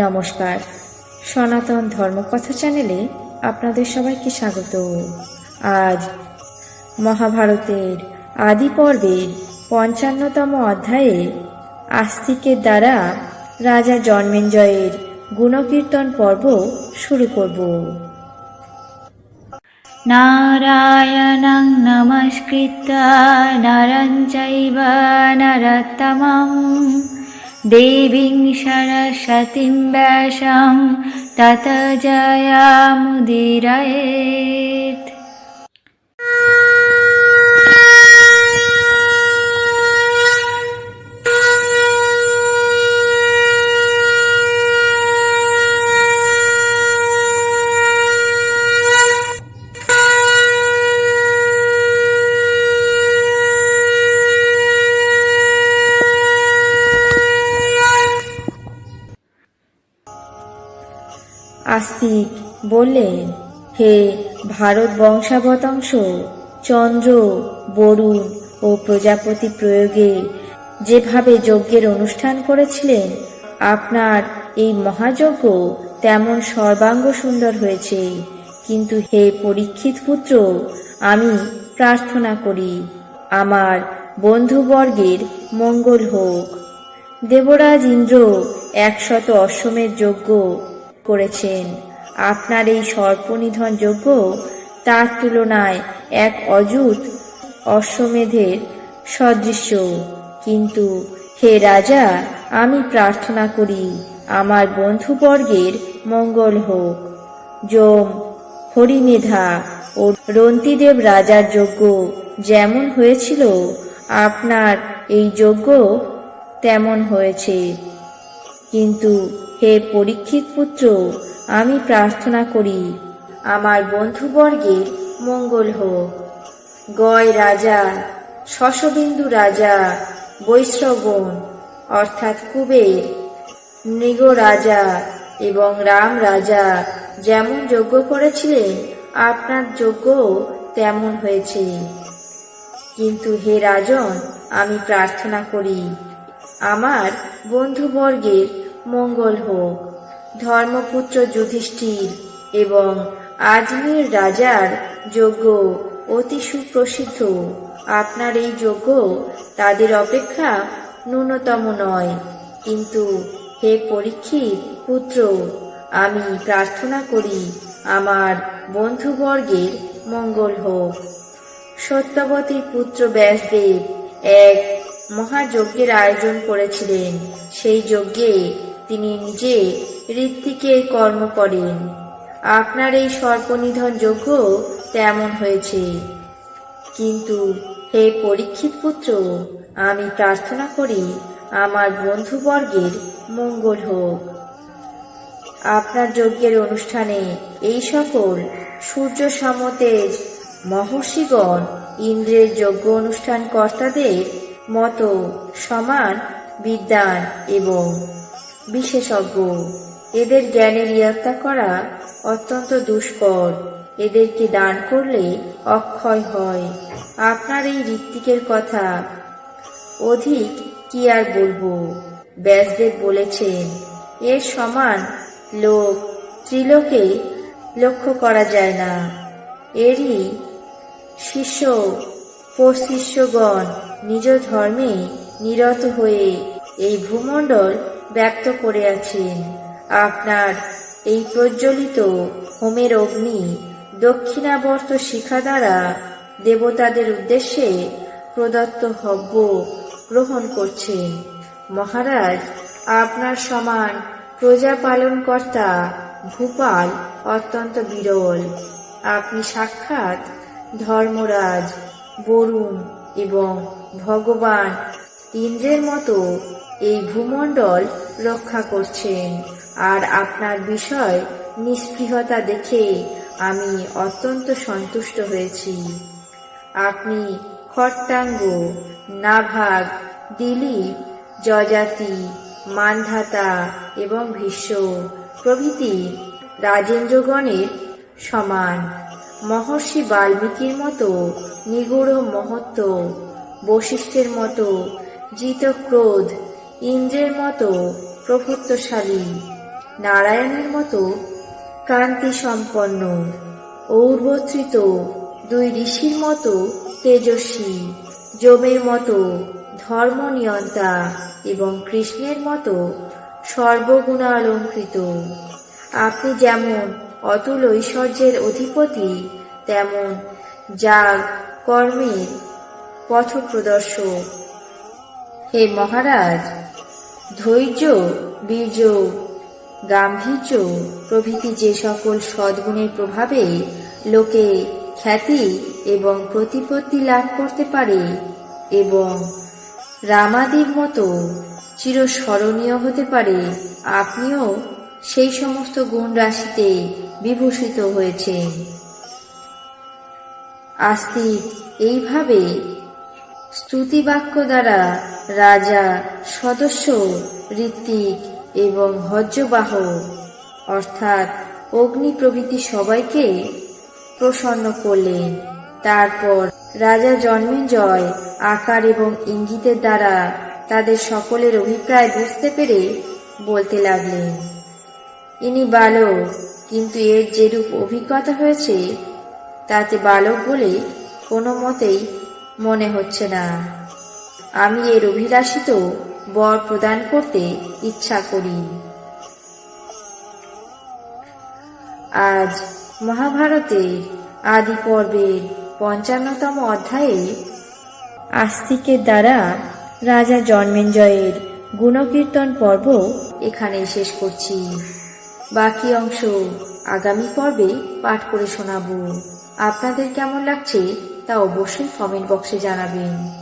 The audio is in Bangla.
নমস্কার। সনাতন ধর্মকথা চ্যানেলে আপনাদের সবাইকে স্বাগত। আজ মহাভারতের আদি পর্বের পঞ্চান্নতম অধ্যায়ে আস্তিকের দ্বারা রাজা জন্মেঞ্জয়ের গুণকীর্তন পর্ব শুরু করব। নারায়ণং নমস্কৃত নরঞ্জৈব নরতমম দেবীং সরস্বতীং ব্যাসাং তত জয়ামুদিরয়েত। আস্তিক বললেন, হে ভারত বংশাবতংশ, চন্দ্র, বরুণ ও প্রজাপতি প্রয়োগে যেভাবে যজ্ঞের অনুষ্ঠান করেছিলেন, আপনার এই মহাযজ্ঞ তেমন সর্বাঙ্গ সুন্দর হয়েছে। কিন্তু হে পরীক্ষিত পুত্র, আমি প্রার্থনা করি, আমার বন্ধুবর্গের মঙ্গল হোক। দেবরাজ ইন্দ্র একশত অশ্বমের যজ্ঞ করেছেন। আপনার এই সর্পনিধন যজ্ঞ তার তুলনায় এক অযুত অশ্বমেধের সদৃশ্য। কিন্তু হে রাজা, আমি প্রার্থনা করি, আমার বন্ধুবর্গের মঙ্গল হোক। যম, হরিমেধা ও রন্তিদেব রাজার যজ্ঞ যেমন হয়েছিল, আপনার এই যজ্ঞ তেমন হয়েছে। কিন্তু হে পরীক্ষিত পুত্র, আমি প্রার্থনা করি, আমার বন্ধুবর্গের মঙ্গল হোক। গয় রাজা, শশবিন্দু রাজা বৈশ্রবণ অর্থাৎ কুবের, মৃগ রাজা এবং রাম রাজা যেমন যজ্ঞ করেছিলেন, আপনার যজ্ঞ তেমন হয়েছে। কিন্তু হে রাজন, আমি প্রার্থনা করি, আমার বন্ধুবর্গের মঙ্গল হোক। ধর্মপুত্র যুধিষ্ঠির এবং আজমির রাজার যজ্ঞ অতি সুপ্রসিদ্ধ। আপনার এই যজ্ঞ তাদের অপেক্ষা ন্যূনতম নয়। কিন্তু হে পরীক্ষিত পুত্র, আমি প্রার্থনা করি আমার বন্ধুবর্গের মঙ্গল হোক। সত্যবতীর পুত্র ব্যাসদেব এক মহাযজ্ঞের আয়োজন করেছিলেন। সেই যজ্ঞে তিনি নিজে ঋত্বিকের কর্ম করেন। আপনার এই সর্পনিধন যজ্ঞ তেমন হয়েছে। কিন্তু হে পরীক্ষিত পুত্র, আমি প্রার্থনা করি আমার বন্ধুবর্গের মঙ্গল হোক। আপনার যজ্ঞের অনুষ্ঠানে এই সকল সূর্য সমতেজ মহর্ষিগণ ইন্দ্রের যজ্ঞ অনুষ্ঠান কর্তাদের মতো সমান বিদ্যান এবং বিশেষজ্ঞ। এদের জ্ঞানের ইয়াত্তা করা অত্যন্ত দুষ্কর। এদেরকে দান করলে অক্ষয় হয়। আপনার এই ঋত্বিকের কথা অধিক কি আর বলব? ব্যাসদেব বলেছেন, এর সমান লোক ত্রিলোকে লক্ষ্য করা যায় না। এরই শিষ্য পশিষ্যগণ নিজ ধর্মে নিরত হয়ে এই ভূমণ্ডল ব্যক্ত করে আছেন আপনার এই প্রজ্বলিত হোমের অগ্নি দক্ষিণাবর্ত শিখা দ্বারা দেবতাদের উদ্দেশ্যে প্রদত্ত হব্য গ্রহণ করছেন। মহারাজ, আপনার সমান প্রজা পালনকর্তা ভূপাল অত্যন্ত বিরল। আপনি সাক্ষাৎ ধর্মরাজ, বরুণ এবং ভগবান ইন্দ্রের মতো এই ভূমণ্ডল রক্ষা করছেন। আর আপনার বিষয় নিস্পৃহতা দেখে আমি অত্যন্ত সন্তুষ্ট হয়েছি। আপনি খট্টাঙ্গ, নাভাগ, দিলীপ যজাতি মানধাতা এবং ভীষ্ম প্রভৃতি রাজেন্দ্রগণের সমান। মহর্ষি বাল্মীকির মতো নিগূঢ় মহত্ব, বশিষ্ঠের মতো জিতক্রোধ ইন্দ্রের মতো প্রভুত্বশালী, নারায়ণের মতো কান্তি সম্পন্ন ঔর্বত্রিত দুই ঋষির মতো তেজস্বী, যমের মতো ধর্ম ধর্মনিয়ন্তা এবং কৃষ্ণের মতো সর্বগুণালঙ্কৃত। আপনি যেমন অতুল ঐশ্বর্যের অধিপতি, তেমন যাগ কর্মের পথপ্রদর্শক। হে মহারাজ, ধৈর্য, বীর্য, গাম্ভীর্য প্রভৃতি যে সকল সদ্গুণের প্রভাবে লোকে খ্যাতি এবং প্রতিপত্তি লাভ করতে পারে এবং রামাদির মতো চিরস্মরণীয় হতে পারে, আপনিও সেই সমস্ত গুণ রাশিতে বিভূষিত হয়েছেন। আস্তিক, এইভাবে স্তুতিবাক্য দ্বারা রাজা, সদস্য, ঋত্বিক এবং হজ্জবাহ। অর্থাৎ অগ্নি প্রভৃতি সবাইকে প্রসন্ন করলেন। তারপর রাজা জন্মেঞ্জয় আকার এবং ইঙ্গিতের দ্বারা তাদের সকলের অভিপ্রায় বুঝতে পেরে বলতে লাগলেন, ইনি বালক, কিন্তু এর যেরূপ অভিজ্ঞতা হয়েছে, তাতে বালক বলে কোনো মতেই মনে হচ্ছে না। আমি এর অভিলাষিত বর প্রদান করতে ইচ্ছা করি। আজ মহাভারতের আদি পর্বের পঞ্চান্নতম অধ্যায়ে আস্তিকের দ্বারা রাজা জন্মেঞ্জয়ের গুণকীর্তন পর্ব এখানে শেষ করছি। বাকি অংশ আগামী পর্বে পাঠ করে শোনাবো। আপনাদের কেমন লাগছে তা অবশ্যই কমেন্ট বক্সে জানাবেন।